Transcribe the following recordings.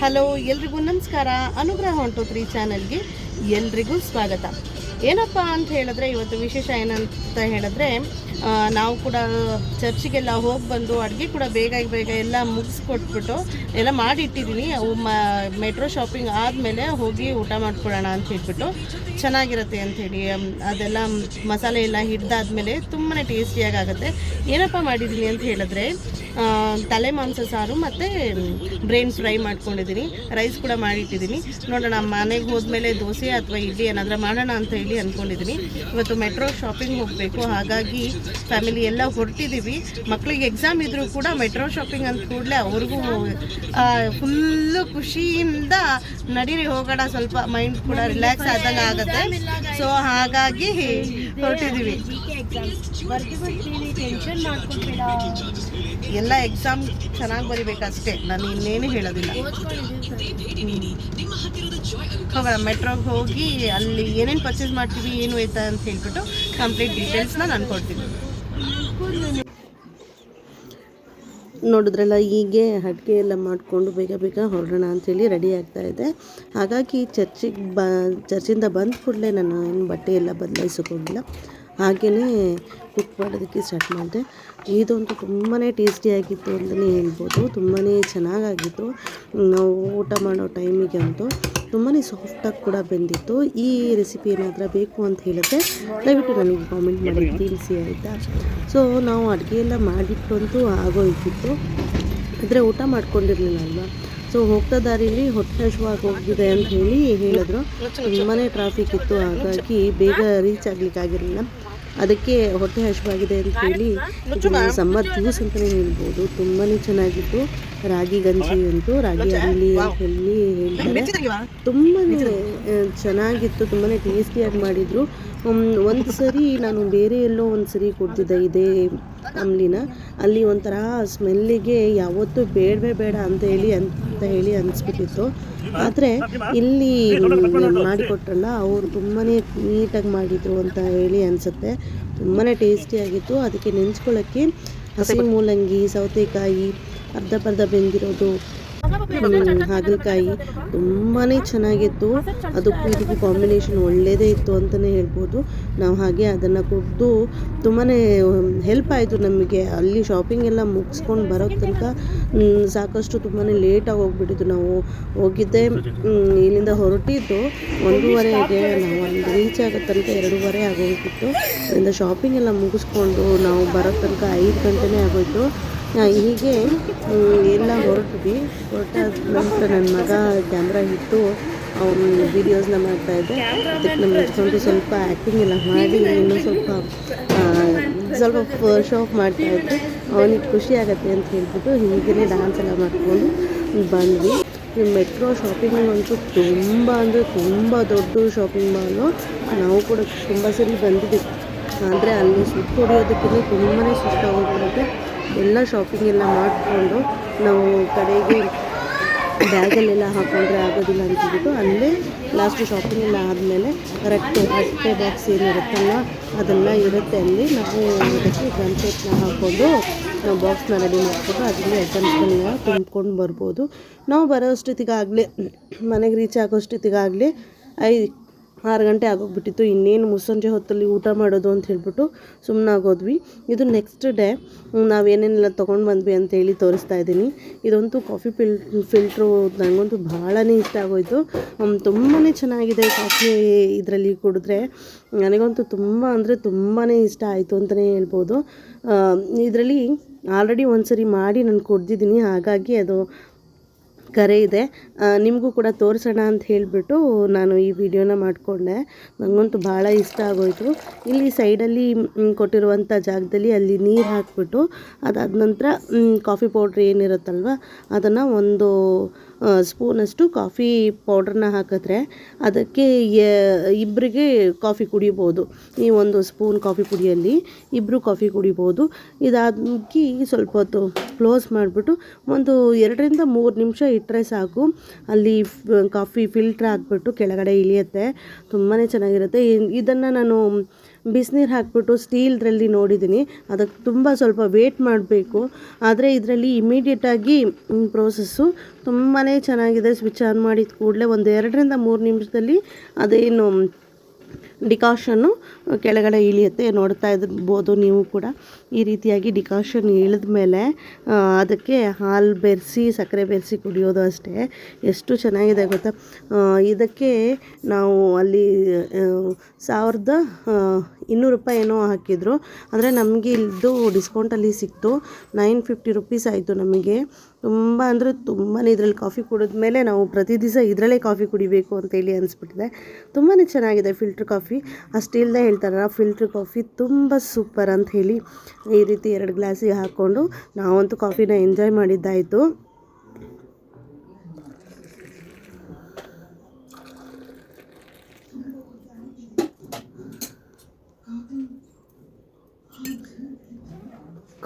Hello, ಎಲ್ರಿಗೂ ನಮಸ್ಕಾರ. ಅನುಗ್ರಹ ಹೊಂಟು ತ್ರೀ ಚಾನಲ್ಗೆ ಎಲ್ರಿಗೂ ಸ್ವಾಗತ. ಏನಪ್ಪ ಅಂತ ಹೇಳಿದ್ರೆ, ಇವತ್ತು ವಿಶೇಷ ಏನಂತ ಹೇಳಿದ್ರೆ ನಾವು ಕೂಡ ಚರ್ಚಿಗೆಲ್ಲ ಹೋಗಿ ಬಂದು ಅಡುಗೆ ಕೂಡ ಬೇಗ ಬೇಗ ಎಲ್ಲ ಮುಗಿಸ್ಕೊಟ್ಬಿಟ್ಟು ಎಲ್ಲ ಮಾಡಿಟ್ಟಿದ್ದೀನಿ. ಅವು ಮೆಟ್ರೋ ಶಾಪಿಂಗ್ ಆದಮೇಲೆ ಹೋಗಿ ಊಟ ಮಾಡ್ಕೊಳ್ಳೋಣ ಅಂತ ಹೇಳ್ಬಿಟ್ಟು ಚೆನ್ನಾಗಿರುತ್ತೆ ಅಂಥೇಳಿ ಅದೆಲ್ಲ ಮಸಾಲೆ ಎಲ್ಲ ಹಿಡ್ದಾದ್ಮೇಲೆ ತುಂಬಾ ಟೇಸ್ಟಿಯಾಗಿ ಆಗುತ್ತೆ ಏನಪ್ಪ ಮಾಡಿದ್ದೀನಿ ಅಂತ ಹೇಳಿದ್ರೆ ತಲೆ ಮಾಂಸ ಸಾರು ಮತ್ತು ಬ್ರೈನ್ ಫ್ರೈ ಮಾಡ್ಕೊಂಡಿದ್ದೀನಿ. ರೈಸ್ ಕೂಡ ಮಾಡಿಟ್ಟಿದ್ದೀನಿ. ನೋಡೋಣ, ಮನೆಗೆ ಹೋದ್ಮೇಲೆ ದೋಸೆ ಅಥವಾ ಇಡ್ಲಿ ಏನಾದರೂ ಮಾಡೋಣ ಅಂತ ಹೇಳಿ ಅಂದ್ಕೊಂಡಿದ್ದೀನಿ ಇವತ್ತು ಮೆಟ್ರೋ ಶಾಪಿಂಗ್ ಹೋಗಬೇಕು, ಹಾಗಾಗಿ ಫ್ಯಾಮಿಲಿ ಎಲ್ಲ ಹೊರಟಿದ್ದೀವಿ ಮಕ್ಕಳಿಗೆ ಎಕ್ಸಾಮ್ ಇದ್ರೂ ಕೂಡ ಮೆಟ್ರೋ ಶಾಪಿಂಗ್ ಅಂತ ಕೂಡಲೇ ಅವ್ರಿಗೂ ಫುಲ್ಲು ಖುಷಿಯಿಂದ ನಡೀರಿ, ಹೋಗೋಣ. ಸ್ವಲ್ಪ ಮೈಂಡ್ ಕೂಡ ರಿಲ್ಯಾಕ್ಸ್ ಆದಂಗೆ ಆಗುತ್ತೆ. ಸೊ ಹಾಗಾಗಿ ಹೊರಟಿದ್ದೀವಿ ಟೆನ್ಷನ್ ಮಾಡ್ಕೊಬೇಡ. ಎಲ್ಲ ಎಕ್ಸಾಮ್ ಚೆನ್ನಾಗಿ ಬರಿಬೇಕಷ್ಟೇ. ನಾನು ಇನ್ನೇನು ಹೇಳೋದಿಲ್ಲ. ಹೋಗೋಣ ಮೆಟ್ರೋಗೆ ಹೋಗಿ ಅಲ್ಲಿ ಏನೇನು ಪರ್ಚೇಸ್ ಮಾಡ್ತೀವಿ ಏನು ಐತ ಅಂತ ಹೇಳ್ಬಿಟ್ಟು ಕಂಪ್ಲೀಟ್ ಡೀಟೇಲ್ಸ್ನ ನಾನು ಕೊಡ್ತೀನಿ. ನೋಡಿದ್ರಲ್ಲ ಹೀಗೆ ಅಡುಗೆ ಎಲ್ಲ ಮಾಡಿಕೊಂಡು ಬೇಗ ಬೇಗ ಹೊರಡೋಣ ಅಂಥೇಳಿ ರೆಡಿ ಆಗ್ತಾ ಇದೆ. ಹಾಗಾಗಿ ಚರ್ಚಿಗೆ ಬ ಚರ್ಚಿಂದ ಬಂದ ಕೂಡಲೇ ನಾನು ಏನು ಬಟ್ಟೆ ಎಲ್ಲ ಬದಲಾಯಿಸೋಕ್ಕೋಗಿಲ್ಲ ಹಾಗೆಯೇ ಕುಕ್ ಮಾಡೋದಕ್ಕೆ ಸ್ಟಾರ್ಟ್ ಮಾಡಿದೆ. ಇದಂತೂ ತುಂಬಾ ಟೇಸ್ಟಿಯಾಗಿತ್ತು ಅಂತಲೇ ಹೇಳ್ಬೋದು. ತುಂಬಾ ಚೆನ್ನಾಗಾಗಿತ್ತು. ನಾವು ಊಟ ಮಾಡೋ ಟೈಮಿಗೆ ಅಂತೂ ತುಂಬಾ ಸಾಫ್ಟಾಗಿ ಕೂಡ ಬೆಂದಿತ್ತು. ಈ ರೆಸಿಪಿ ಏನಾದರೂ ಬೇಕು ಅಂತ ಹೇಳಿದ್ರೆ ದಯವಿಟ್ಟು ನನಗೆ ಕಾಮೆಂಟ್ ಮಾಡಿ. ತಿಳಿಸಿ ಆಯಿತಾ? ಸೊ ನಾವು ಅಡುಗೆ ಎಲ್ಲ ಮಾಡಿಟ್ಟು ಅಂತೂ ಆಗೋಯ್ತಿತ್ತು. ಆದರೆ ಊಟ ಮಾಡ್ಕೊಂಡಿರಲಿಲ್ಲ ಅಲ್ವಾ? ಸೊ ಹೋಗ್ತಾ ದಾರಿಲಿ ಹೊಟ್ಟೆ ಹಶ್ವಾಗಿ ಹೋಗಿದೆ ಅಂತ ಹೇಳಿ ಹೇಳಿದ್ರು. ತುಂಬಾ ಟ್ರಾಫಿಕ್ ಇತ್ತು. ಹಾಗಾಗಿ ಬೇಗ ರೀಚ್ ಆಗ್ಲಿಕ್ಕಾಗಿರಲಿಲ್ಲ. ಅದಕ್ಕೆ ಹೊಟ್ಟೆ ಹಸಿವಾಗಿದೆ ಅಂತ ಹೇಳಿ ಸಮ್ಮರ್ ಜ್ಯೂಸ್ ಅಂತಲೇ ಹೇಳ್ಬೋದು. ತುಂಬಾ ಚೆನ್ನಾಗಿತ್ತು. ರಾಗಿ ಗಂಜಿ ಅಂತು ರಾಗಿ ಅಂಬ್ಲಿ ಅಂತ ಹೇಳಿ ಹೇಳ್ತಾರೆ. ತುಂಬಾ ಚೆನ್ನಾಗಿತ್ತು. ತುಂಬಾ ಟೇಸ್ಟಿಯಾಗಿ ಮಾಡಿದರು. ಒಂದು ಸರಿ ನಾನು ಬೇರೆ ಎಲ್ಲೋ ಒಂದು ಸರಿ ಕೊಡ್ತಿದ್ದೆ ಇದೇ ಅಂಬ್ಲಿನ. ಅಲ್ಲಿ ಒಂಥರ ಸ್ಮೆಲ್ಲಿಗೆ ಯಾವತ್ತೂ ಬೇಡವೇ ಬೇಡ ಅಂತ ಹೇಳಿ ಅಂತ ಹೇಳಿ ಅನಿಸ್ಬಿಟ್ಟಿತ್ತು. ಆದರೆ ಇಲ್ಲಿ ಮಾಡಿಕೊಟ್ರಲ್ಲ, ಅವರು ತುಂಬಾ ನೀಟಾಗಿ ಮಾಡಿದರು ಅಂತ ಹೇಳಿ ಅನಿಸುತ್ತೆ. ತುಂಬಾ ಟೇಸ್ಟಿಯಾಗಿತ್ತು ಅದಕ್ಕೆ ನೆನೆಸ್ಕೊಳ್ಳೋಕ್ಕೆ ಹಸಿ ಮೂಲಂಗಿ, ಸೌತೆಕಾಯಿ ಅರ್ಧ ಪರ್ಧ ಬೆಂದಿರೋದು ಹಾಗಲಕಾಯಿ ತುಂಬಾ ಚೆನ್ನಾಗಿತ್ತು. ಅದಕ್ಕೂ ಇದಕ್ಕೂ ಕಾಂಬಿನೇಷನ್ ಒಳ್ಳೆಯದೇ ಇತ್ತು ಅಂತಲೇ ಹೇಳ್ಬೋದು. ನಾವು ಹಾಗೆ ಅದನ್ನು ಕುಡಿದು ತುಂಬಾ ಹೆಲ್ಪ್ ಆಯಿತು ನಮಗೆ. ಅಲ್ಲಿ ಶಾಪಿಂಗ್ ಎಲ್ಲ ಮುಗಿಸ್ಕೊಂಡು ಬರೋ ತನಕ ಸಾಕಷ್ಟು ತುಂಬಾ ಲೇಟಾಗಿ ಹೋಗ್ಬಿಟ್ಟಿತ್ತು ನಾವು ಹೋಗಿದ್ದೆ ಇಲ್ಲಿಂದ ಹೊರಟಿದ್ದು ಒಂದೂವರೆಗೆ, ನಾವು ಅಲ್ಲಿ ರೀಚ್ ಆಗೋ ತನಕ ಎರಡೂವರೆ ಆಗೋಗಿತ್ತು ಅದರಿಂದ ಶಾಪಿಂಗ್ ಎಲ್ಲ ಮುಗಿಸ್ಕೊಂಡು ನಾವು ಬರೋ ತನಕ ಐದು ಗಂಟೆನೇ ಆಗೋಯ್ತು. ಹೀಗೆ ಎಲ್ಲ ಹೊರಟ್ವಿ ಹೊರಟಾದ ನಂತರ ನನ್ನ ಮಗ ಕ್ಯಾಮ್ರಾ ಇಟ್ಟು ಅವನು ವೀಡಿಯೋಸ್ನ ಮಾಡ್ತಾಯಿದ್ದೆ ಅದಕ್ಕೆ ನಮ್ಮ ಸ್ವಲ್ಪ ಆ್ಯಕ್ಟಿಂಗ್ ಎಲ್ಲ ಮಾಡಿ ಇನ್ನೂ ಸ್ವಲ್ಪ ಸ್ವಲ್ಪ ಶೋ ಆಫ್ ಮಾಡ್ತಾಯಿದ್ರು ಅವನಿಗೆ ಖುಷಿ ಆಗುತ್ತೆ ಅಂತ ಹೇಳ್ಬಿಟ್ಟು ಹೀಗೇ ಡ್ಯಾನ್ಸ್ ಎಲ್ಲ ಮಾಡ್ಕೊಂಡು ಬಂದ್ವಿ. ಮೆಟ್ರೋ ಶಾಪಿಂಗ್ ಅಂತೂ ತುಂಬ ಅಂದರೆ ತುಂಬ ದೊಡ್ಡ ಶಾಪಿಂಗ್ ಮಾಲು ನಾವು ಕೂಡ ತುಂಬ ಸರಿ ಬಂದಿದ್ದೀವಿ. ಆದರೆ ಅಲ್ಲಿ ಸುಟ್ಟು ಹೊಡಿಯೋದಕ್ಕೆ ತುಂಬಾ ಸುಸ್ತಾಗೋಗ್ಬಿಡುತ್ತೆ ಎಲ್ಲ ಶಾಪಿಂಗ್ ಎಲ್ಲ ಮಾಡಿಕೊಂಡು ನಾವು ಕಡೆಗೆ ಬ್ಯಾಗಲ್ಲೆಲ್ಲ ಹಾಕೊಂಡ್ರೆ ಆಗೋದಿಲ್ಲ ಅಂದ್ಬಿಟ್ಟು ಅಲ್ಲೇ ಲಾಸ್ಟ್ ಶಾಪಿಂಗ್ ಎಲ್ಲ ಆದಮೇಲೆ ಕರೆಕ್ಟ್ ಬಟ್ಟೆ ಬಾಕ್ಸ್ ಏನಿರುತ್ತಲ್ಲ ಅದೆಲ್ಲ ಇರುತ್ತೆ ಅಲ್ಲಿ. ನಾವು ಅದಕ್ಕೆ ಗಂಟೆನ ಹಾಕ್ಕೊಂಡು ನಾವು ಬಾಕ್ಸ್ನ ರೆಡಿ ಮಾಡಿಕೊಂಡು ಅದರಲ್ಲಿ ಐಟಮ್ಸ್ಗಳನ್ನ ತುಂಬ್ಕೊಂಡು ಬರ್ಬೋದು. ನಾವು ಬರೋ ಅಷ್ಟೊತ್ತಿಗಾಗಲೇ, ಮನೆಗೆ ರೀಚ್ ಆಗೋಷ್ಟೊತ್ತಿಗಾಗಲೇ ಐ ಆರು ಗಂಟೆ ಆಗೋಗ್ಬಿಟ್ಟಿತ್ತು. ಇನ್ನೇನು ಮುಸ್ಸಂಜೆ ಹೊತ್ತಲ್ಲಿ ಊಟ ಮಾಡೋದು ಅಂತ ಹೇಳ್ಬಿಟ್ಟು ಸುಮ್ಮನಾಗೋದ್ವಿ ಇದು ನೆಕ್ಸ್ಟ್ ಡೇ ನಾವೇನೇನೆಲ್ಲ ತೊಗೊಂಡು ಬಂದ್ವಿ ಅಂತೇಳಿ ತೋರಿಸ್ತಾ ಇದ್ದೀನಿ. ಇದಂತೂ ಕಾಫಿ ಫಿಲ್ ಫಿಲ್ಟ್ರು ನನಗಂತೂ ಭಾಳನೇ ಇಷ್ಟ ಆಗೋಯಿತು. ತುಂಬಾ ಚೆನ್ನಾಗಿದೆ ಕಾಫಿ ಇದರಲ್ಲಿ ಕುಡಿದ್ರೆ. ನನಗಂತೂ ತುಂಬ ಅಂದರೆ ತುಂಬಾ ಇಷ್ಟ ಆಯಿತು ಅಂತಲೇ ಹೇಳ್ಬೋದು. ಇದರಲ್ಲಿ ಆಲ್ರೆಡಿ ಒಂದು ಸರಿ ಮಾಡಿ ನಾನು ಕುಡ್ದಿದ್ದೀನಿ. ಹಾಗಾಗಿ ಅದು ಕರೆ ಇದೆ. ನಿಮಗೂ ಕೂಡ ತೋರಿಸೋಣ ಅಂತ ಹೇಳಿಬಿಟ್ಟು ನಾನು ಈ ವಿಡಿಯೋನ ಮಾಡಿಕೊಂಡೆ. ನನಗಂತೂ ಭಾಳ ಇಷ್ಟ ಆಗೋಯಿತು. ಇಲ್ಲಿ ಸೈಡಲ್ಲಿ ಕೊಟ್ಟಿರುವಂಥ ಜಾಗದಲ್ಲಿ ಅಲ್ಲಿ ನೀರು ಹಾಕಿಬಿಟ್ಟು ಅದಾದ ನಂತರ ಕಾಫಿ ಪೌಡ್ರ್ ಏನಿರುತ್ತಲ್ವ, ಅದನ್ನು ಒಂದು ಸ್ಪೂನಷ್ಟು ಕಾಫಿ ಪೌಡ್ರನ್ನ ಹಾಕಿದ್ರೆ ಅದಕ್ಕೆ ಇಬ್ಬರಿಗೆ ಕಾಫಿ ಕುಡಿಬೋದು. ಈ ಒಂದು ಸ್ಪೂನ್ ಕಾಫಿ ಪುಡಿಯಲ್ಲಿ ಇಬ್ಬರು ಕಾಫಿ ಕುಡಿಬೋದು. ಇದಾಗಿ ಸ್ವಲ್ಪ ಹೊತ್ತು ಕ್ಲೋಸ್ ಮಾಡಿಬಿಟ್ಟು ಒಂದು ಎರಡರಿಂದ ಮೂರು ನಿಮಿಷ ಇಟ್ಟರೆ ಸಾಕು. ಅಲ್ಲಿ ಕಾಫಿ ಫಿಲ್ಟ್ರ್ ಹಾಕ್ಬಿಟ್ಟು ಕೆಳಗಡೆ ಇಳಿಯುತ್ತೆ. ತುಂಬಾ ಚೆನ್ನಾಗಿರುತ್ತೆ. ಇದನ್ನು ನಾನು ಬಿಸಿನೀರು ಹಾಕ್ಬಿಟ್ಟು ಸ್ಟೀಲ್ದ್ರಲ್ಲಿ ನೋಡಿದ್ದೀನಿ. ಅದಕ್ಕೆ ತುಂಬ ಸ್ವಲ್ಪ ವೇಟ್ ಮಾಡಬೇಕು. ಆದರೆ ಇದರಲ್ಲಿ ಇಮಿಡಿಯೇಟಾಗಿ ಪ್ರೋಸೆಸ್ಸು ತುಂಬಾ ಚೆನ್ನಾಗಿದೆ. ಸ್ವಿಚ್ ಆನ್ ಮಾಡಿದ ಕೂಡಲೇ ಒಂದು ಎರಡರಿಂದ ಮೂರು ನಿಮಿಷದಲ್ಲಿ ಅದೇನು ಡಿಕಾಷನ್ನು ಕೆಳಗಡೆ ಇಳಿಯುತ್ತೆ, ನೋಡ್ತಾ ಇರ್ಬೋದು ನೀವು ಕೂಡ. ಈ ರೀತಿಯಾಗಿ ಡಿಕಾಷನ್ ಇಳಿದ ಮೇಲೆ ಅದಕ್ಕೆ ಹಾಲು ಬೆರೆಸಿ, ಸಕ್ಕರೆ ಬೆರೆಸಿ ಕುಡಿಯೋದು ಅಷ್ಟೇ. ಎಷ್ಟು ಚೆನ್ನಾಗಿದೆ ಗೊತ್ತಾ? ಇದಕ್ಕೆ ನಾವು ಅಲ್ಲಿ ಸಾವಿರದ ಇನ್ನೂರು ರೂಪಾಯಿ ಏನೋ ಹಾಕಿದ್ರು. ಅಂದರೆ ನಮಗೆ ಇದು ಡಿಸ್ಕೌಂಟಲ್ಲಿ ಸಿಕ್ತು. ನೈನ್ ಫಿಫ್ಟಿ ರುಪೀಸ್ ಆಯಿತು ನಮಗೆ. ತುಂಬ ಅಂದರೆ ತುಂಬಾ ಇದರಲ್ಲಿ ಕಾಫಿ ಕುಡಿದ ಮೇಲೆ ನಾವು ಪ್ರತಿ ದಿವಸ ಇದರಲ್ಲೇ ಕಾಫಿ ಕುಡಿಬೇಕು ಅಂತೇಳಿ ಅನಿಸ್ಬಿಟ್ಟಿದೆ. ತುಂಬಾ ಚೆನ್ನಾಗಿದೆ ಫಿಲ್ಟ್ರ್ ಕಾಫಿ ಅಷ್ಟಿಲ್ಲದೆ ಹೇಳ್ತಾರಲ್ಲ ಫಿಲ್ಟ್ರ್ ಕಾಫಿ ತುಂಬ ಸೂಪರ್ ಅಂತ ಹೇಳಿ ಈ ರೀತಿ ಎರಡು ಗ್ಲಾಸಿಗೆ ಹಾಕ್ಕೊಂಡು ನಾವಂತೂ ಕಾಫಿನ ಎಂಜಾಯ್ ಮಾಡಿದ್ದಾಯಿತು.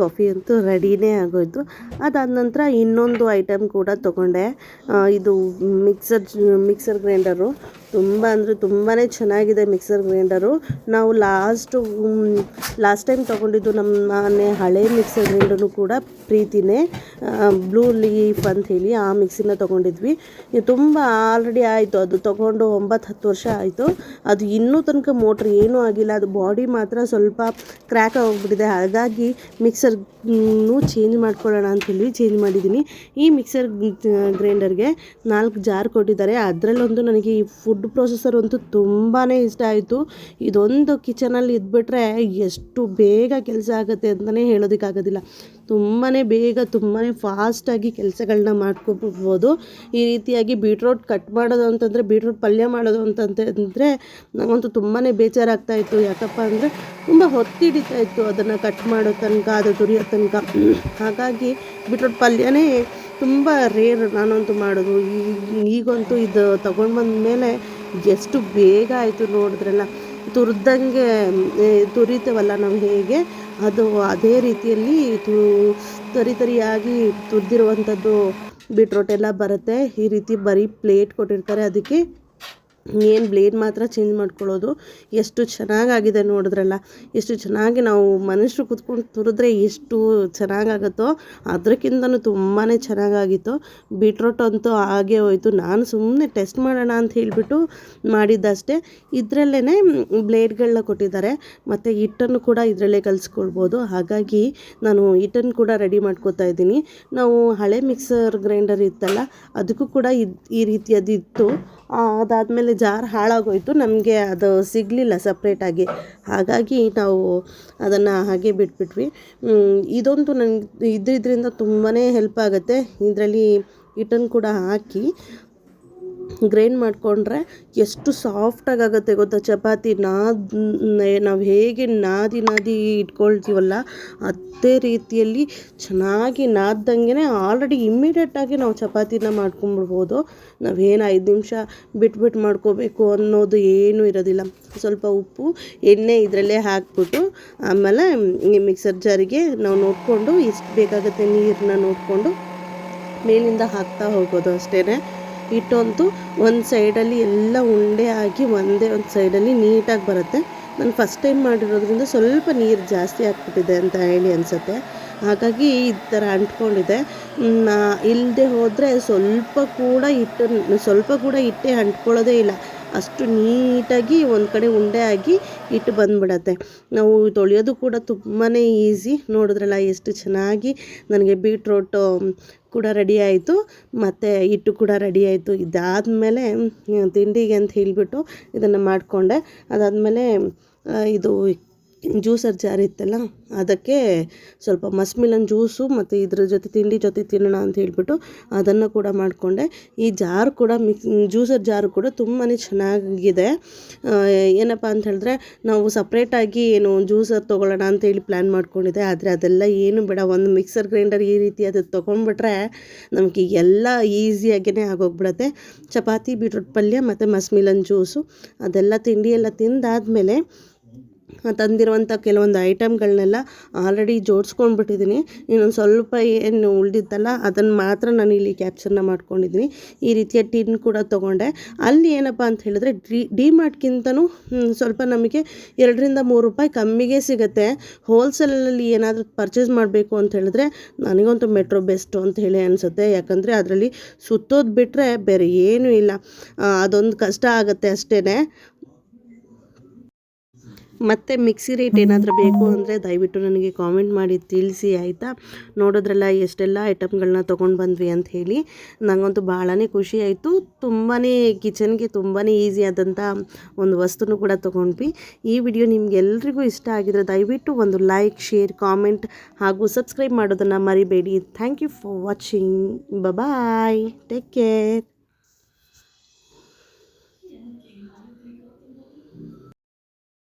ಕಾಫಿ ಅಂತೂ ರೆಡಿನೇ ಆಗೋಯ್ತು. ಅದಾದ ನಂತರ ಇನ್ನೊಂದು ಐಟಮ್ ಕೂಡ ತೊಗೊಂಡೆ. ಇದು ಮಿಕ್ಸರ್ ಮಿಕ್ಸರ್ ಗ್ರೈಂಡರು ತುಂಬ ಅಂದರೆ ತುಂಬಾ ಚೆನ್ನಾಗಿದೆ ಮಿಕ್ಸರ್ ಗ್ರೈಂಡರು. ನಾವು ಲಾಸ್ಟು ಲಾಸ್ಟ್ ಟೈಮ್ ತೊಗೊಂಡಿದ್ದು ನಮ್ಮ ಮನೆ ಹಳೆ ಮಿಕ್ಸರ್ ಗ್ರೈಂಡರ್ನು ಕೂಡ ಪ್ರೀತಿನೇ ಬ್ಲೂ ಲೀಫ್ ಅಂತ ಹೇಳಿ ಆ ಮಿಕ್ಸಿನ ತೊಗೊಂಡಿದ್ವಿ. ತುಂಬ ಆಲ್ರೆಡಿ ಆಯಿತು, ಅದು ತೊಗೊಂಡು ಒಂಬತ್ತು ಹತ್ತು ವರ್ಷ ಆಯಿತು. ಅದು ಇನ್ನೂ ತನಕ ಮೋಟ್ರ್ ಏನೂ ಆಗಿಲ್ಲ, ಅದು ಬಾಡಿ ಮಾತ್ರ ಸ್ವಲ್ಪ ಕ್ರ್ಯಾಕ್ ಆಗೋಗ್ಬಿಟ್ಟಿದೆ ಹಾಗಾಗಿ ಮಿಕ್ಸರ್ ಚೇಂಜ್ ಮಾಡ್ಕೊಳ್ಳೋಣ ಅಂತೇಳಿ ಚೇಂಜ್ ಮಾಡಿದ್ದೀನಿ. ಈ ಮಿಕ್ಸರ್ ಗ್ರೈಂಡರ್ಗೆ ನಾಲ್ಕು ಜಾರ್ ಕೊಟ್ಟಿದ್ದಾರೆ. ಅದರಲ್ಲೊಂದು ನನಗೆ ಈ ಫುಡ್ ಪ್ರೊಸೆಸರ್ ಅಂತೂ ತುಂಬಾ ಇಷ್ಟ ಆಯಿತು. ಇದೊಂದು ಕಿಚನಲ್ಲಿ ಇದ್ಬಿಟ್ರೆ ಎಷ್ಟು ಬೇಗ ಕೆಲಸ ಆಗುತ್ತೆ ಅಂತಲೇ ಹೇಳೋದಕ್ಕಾಗೋದಿಲ್ಲ. ತುಂಬಾ ಬೇಗ ತುಂಬಾ ಫಾಸ್ಟಾಗಿ ಕೆಲಸಗಳನ್ನ ಮಾಡ್ಕೊಬೋದು. ಈ ರೀತಿಯಾಗಿ ಬೀಟ್ರೋಟ್ ಕಟ್ ಮಾಡೋದು ಅಂತಂದರೆ ಬೀಟ್ರೋಟ್ ಪಲ್ಯ ಮಾಡೋದು ಅಂತಂತಂದರೆ ನನಗಂತೂ ತುಂಬಾ ಬೇಜಾರಾಗ್ತಾ ಇತ್ತು. ಯಾಕಪ್ಪ ಅಂದರೆ ತುಂಬ ಹೊತ್ತಿಡಿತಾ ಇತ್ತು ಅದನ್ನು ಕಟ್ ಮಾಡೋ ತನಕ, ಅದು ತುರಿಯೋ ತನಕ. ಹಾಗಾಗಿ ಬೀಟ್ರೋಟ್ ಪಲ್ಯನೇ ತುಂಬ ರೇರ್ ನಾನಂತೂ ಮಾಡೋದು. ಈಗಂತೂ ಇದು ತೊಗೊಂಡು ಬಂದ ಮೇಲೆ ಎಷ್ಟು ಬೇಗ ಆಯಿತು ನೋಡಿದ್ರಲ್ಲ, ತುರಿದಂಗೆ ತುರಿತೇವಲ್ಲ ನಾವು ಹೇಗೆ, ಅದು ಅದೇ ರೀತಿಯಲ್ಲಿ ತು, ತರಿ ತರಿಯಾಗಿ ತುರಿದಿರುವಂಥದ್ದು ಬೀಟ್ರೋಟ್ ಎಲ್ಲ ಬರುತ್ತೆ. ಈ ರೀತಿ ಬರೀ ಪ್ಲೇಟ್ ಕೊಟ್ಟಿರ್ತಾರೆ. ಅದಕ್ಕೆ ಏನು ಬ್ಲೇಡ್ ಮಾತ್ರ ಚೇಂಜ್ ಮಾಡ್ಕೊಳ್ಳೋದು, ಎಷ್ಟು ಚೆನ್ನಾಗಾಗಿದೆ ನೋಡಿದ್ರಲ್ಲ, ಎಷ್ಟು ಚೆನ್ನಾಗಿ ನಾವು ಮನುಷ್ಯರು ಕುತ್ಕೊಂಡು ತುರಿದ್ರೆ ಎಷ್ಟು ಚೆನ್ನಾಗಾಗುತ್ತೋ ಅದಕ್ಕಿಂತನೂ ತುಂಬಾ ಚೆನ್ನಾಗಾಗಿತ್ತು. ಬೀಟ್ರೋಟ್ ಅಂತೂ ಹಾಗೆ ಹೋಯಿತು. ನಾನು ಸುಮ್ಮನೆ ಟೆಸ್ಟ್ ಮಾಡೋಣ ಅಂತ ಹೇಳಿಬಿಟ್ಟು ಮಾಡಿದ್ದಷ್ಟೇ. ಇದರಲ್ಲೇ ಬ್ಲೇಡ್ಗಳನ್ನ ಕೊಟ್ಟಿದ್ದಾರೆ. ಮತ್ತು ಹಿಟ್ಟನ್ನು ಕೂಡ ಇದರಲ್ಲೇ ಕಲಿಸ್ಕೊಳ್ಬೋದು. ಹಾಗಾಗಿ ನಾನು ಹಿಟ್ಟನ್ನು ಕೂಡ ರೆಡಿ ಮಾಡ್ಕೋತಾ ಇದ್ದೀನಿ. ನಾವು ಹಳೆ ಮಿಕ್ಸರ್ ಗ್ರೈಂಡರ್ ಇತ್ತಲ್ಲ, ಅದಕ್ಕೂ ಕೂಡ ಈ ರೀತಿಯದ್ದು ಇತ್ತು ಅದಾದಮೇಲೆ ಜಾರ್ ಹಾಳಾಗೋಯಿತು. ನಮಗೆ ಅದು ಸಿಗಲಿಲ್ಲ ಸಪ್ರೇಟಾಗಿ ಹಾಗಾಗಿ ನಾವು ಅದನ್ನು ಹಾಗೆ ಬಿಟ್ಬಿಟ್ವಿ. ಇದೊಂದು ನನಗೆ ಇದ್ರಿಂದ ತುಂಬಾ ಹೆಲ್ಪ್ ಆಗುತ್ತೆ. ಇದರಲ್ಲಿ ಹಿಟ್ಟನ್ನು ಕೂಡ ಹಾಕಿ. ಗ್ರೈಂಡ್ ಮಾಡಿಕೊಂಡ್ರೆ ಎಷ್ಟು ಸಾಫ್ಟಾಗಿ ಆಗುತ್ತೆ ಗೊತ್ತಾ ಚಪಾತಿ? ನಾದ್ ನಾವು ಹೇಗೆ ನಾದಿ ನಾದಿ ಇಟ್ಕೊಳ್ತೀವಲ್ಲ, ಅದೇ ರೀತಿಯಲ್ಲಿ ಚೆನ್ನಾಗಿ ನಾದ್ದಂಗೆ ಆಲ್ರೆಡಿ ಇಮ್ಮಿಡಿಯೇಟಾಗಿ ನಾವು ಚಪಾತಿನ ಮಾಡ್ಕೊಂಬಿಡ್ಬೋದು. ನಾವೇನು ಐದು ನಿಮಿಷ ಬಿಟ್ಬಿಟ್ಟು ಮಾಡ್ಕೋಬೇಕು ಅನ್ನೋದು ಏನೂ ಇರೋದಿಲ್ಲ. ಸ್ವಲ್ಪ ಉಪ್ಪು, ಎಣ್ಣೆ ಇದರಲ್ಲೇ ಹಾಕ್ಬಿಟ್ಟು ಆಮೇಲೆ ಮಿಕ್ಸರ್ ಜಾರಿಗೆ ನಾವು ನೋಡಿಕೊಂಡು ಎಷ್ಟು ಬೇಕಾಗುತ್ತೆ ನೀರನ್ನ ನೋಡಿಕೊಂಡು ಮೇಲಿಂದ ಹಾಕ್ತಾ ಹೋಗೋದು ಅಷ್ಟೇ ಹಿಟ್ಟಂತೂ ಒಂದು ಸೈಡಲ್ಲಿ ಎಲ್ಲ ಉಂಡೆ ಆಗಿ ಒಂದೇ ಒಂದು ಸೈಡಲ್ಲಿ ನೀಟಾಗಿ ಬರುತ್ತೆ. ನಾನು ಫಸ್ಟ್ ಟೈಮ್ ಮಾಡಿರೋದ್ರಿಂದ ಸ್ವಲ್ಪ ನೀರು ಜಾಸ್ತಿ ಹಾಕ್ಬಿಟ್ಟಿದೆ ಅಂತ ಹೇಳಿ ಅನಿಸುತ್ತೆ. ಹಾಗಾಗಿ ಈ ಥರ ಅಂಟ್ಕೊಂಡಿದೆ. ಇಲ್ಲದೆ ಹೋದರೆ ಸ್ವಲ್ಪ ಕೂಡ ಹಿಟ್ಟು ಸ್ವಲ್ಪ ಕೂಡ ಹಿಟ್ಟೆ ಅಂಟ್ಕೊಳ್ಳೋದೇ ಇಲ್ಲ. ಅಷ್ಟು ನೀಟಾಗಿ ಒಂದು ಕಡೆ ಉಂಡೆ ಆಗಿ ಹಿಟ್ಟು ಬಂದ್ಬಿಡತ್ತೆ. ನಾವು ತೊಳೆಯೋದು ಕೂಡ ತುಂಬಾ ಈಸಿ. ನೋಡಿದ್ರಲ್ಲ ಎಷ್ಟು ಚೆನ್ನಾಗಿ ನನಗೆ ಬೀಟ್ರೋಟು ಕೂಡ ರೆಡಿ ಆಯಿತು. ಮತ್ತು ಹಿಟ್ಟು ಕೂಡ ರೆಡಿ ಆಯಿತು. ಇದಾದಮೇಲೆ, ತಿಂಡಿಗೆ ಅಂತ ಹೇಳಿಬಿಟ್ಟು ಇದನ್ನು ಮಾಡಿಕೊಂಡೆ. ಅದಾದಮೇಲೆ ಇದು ಜ್ಯೂಸರ್ ಜಾರ್ ಇತ್ತಲ್ಲ, ಅದಕ್ಕೆ ಸ್ವಲ್ಪ ಮಸ್ಮಿಲನ್ ಜ್ಯೂಸು ಮತ್ತು ಇದ್ರ ಜೊತೆ ತಿಂಡಿ ಜೊತೆ ತಿನ್ನೋಣ ಅಂತ ಹೇಳಿಬಿಟ್ಟು ಅದನ್ನು ಕೂಡ ಮಾಡಿಕೊಂಡೆ. ಈ ಜಾರ್ ಕೂಡ ಮಿಕ್ಸ್ ಜ್ಯೂಸರ್ ಜಾರು ಕೂಡ ತುಂಬಾ ಚೆನ್ನಾಗಿದೆ. ಏನಪ್ಪ ಅಂತ ಹೇಳಿದ್ರೆ ನಾವು ಸಪ್ರೇಟಾಗಿ ಏನು ಜ್ಯೂಸರ್ ತೊಗೊಳ್ಳೋಣ ಅಂತೇಳಿ ಪ್ಲ್ಯಾನ್ ಮಾಡ್ಕೊಂಡಿದ್ದೆ. ಆದರೆ ಅದೆಲ್ಲ ಏನು ಬೇಡ, ಒಂದು ಮಿಕ್ಸರ್ ಗ್ರೈಂಡರ್ ಈ ರೀತಿ ಅದು ತೊಗೊಂಡ್ಬಿಟ್ರೆ ನಮಗೆ ಎಲ್ಲ ಈಸಿಯಾಗಿಯೇ ಆಗೋಗ್ಬಿಡತ್ತೆ. ಚಪಾತಿ ಬೀಟ್ರೋಟ್ ಪಲ್ಯ ಮತ್ತು ಮಸ್ಮಿಲನ್ ಜ್ಯೂಸು ಅದೆಲ್ಲ ತಿಂಡಿ ಎಲ್ಲ ತಿಂದಾದಮೇಲೆ ತಂದಿರುವಂಥ ಕೆಲವೊಂದು ಐಟಮ್ಗಳನ್ನೆಲ್ಲ ಆಲ್ರೆಡಿ ಜೋಡಿಸ್ಕೊಂಡ್ಬಿಟ್ಟಿದ್ದೀನಿ. ಇನ್ನೊಂದು ಸ್ವಲ್ಪ ಏನು ಉಳಿದಿತ್ತಲ್ಲ, ಅದನ್ನು ಮಾತ್ರ ನಾನು ಇಲ್ಲಿ ಕ್ಯಾಪ್ಚರ್ನ ಮಾಡ್ಕೊಂಡಿದ್ದೀನಿ. ಈ ರೀತಿಯ ಟಿನ್ ಕೂಡ ತೊಗೊಂಡೆ. ಅಲ್ಲಿ ಏನಪ್ಪ ಅಂತ ಹೇಳಿದ್ರೆ, ಡಿ ಡಿ ಮಾರ್ಟ್ಗಿಂತನೂ ಸ್ವಲ್ಪ ನಮಗೆ ಎರಡರಿಂದ ಮೂರು ರೂಪಾಯಿ ಕಮ್ಮಿಗೆ ಸಿಗುತ್ತೆ. ಹೋಲ್ಸೇಲಲ್ಲಿ ಏನಾದರೂ ಪರ್ಚೇಸ್ ಮಾಡಬೇಕು ಅಂತ ಹೇಳಿದ್ರೆ, ನನಗಂತೂ ಮೆಟ್ರೋ ಬೆಸ್ಟು ಅಂತ ಹೇಳಿ ಅನಿಸುತ್ತೆ. ಯಾಕಂದರೆ ಅದರಲ್ಲಿ ಸುತ್ತೋದು ಬಿಟ್ಟರೆ ಬೇರೆ ಏನೂ ಇಲ್ಲ. ಅದೊಂದು ಕಷ್ಟ ಆಗುತ್ತೆ ಅಷ್ಟೇ ಮತ್ತು ಮಿಕ್ಸಿ ರೇಟ್ ಏನಾದರೂ ಬೇಕು ಅಂದರೆ ದಯವಿಟ್ಟು ನನಗೆ ಕಾಮೆಂಟ್ ಮಾಡಿ, ತಿಳಿಸಿ, ಆಯಿತಾ? ನೋಡೋದ್ರಲ್ಲ ಎಷ್ಟೆಲ್ಲ ಐಟಮ್ಗಳನ್ನ ತೊಗೊಂಡು ಬಂದ್ವಿ ಅಂತ ಹೇಳಿ. ನನಗಂತೂ ಭಾಳನೇ ಖುಷಿ ಆಯಿತು. ತುಂಬಾ ಕಿಚನ್ಗೆ ತುಂಬಾ ಈಸಿ ಆದಂಥ ಒಂದು ವಸ್ತುನೂ ಕೂಡ ತೊಗೊಂಡ್ವಿ. ಈ ವಿಡಿಯೋ ನಿಮಗೆಲ್ರಿಗೂ ಇಷ್ಟ ಆಗಿದ್ರೆ ದಯವಿಟ್ಟು ಒಂದು ಲೈಕ್ ಶೇರ್ ಕಾಮೆಂಟ್ ಹಾಗೂ ಸಬ್ಸ್ಕ್ರೈಬ್ ಮಾಡೋದನ್ನು ಮರಿಬೇಡಿ. Thank you for watching bye take care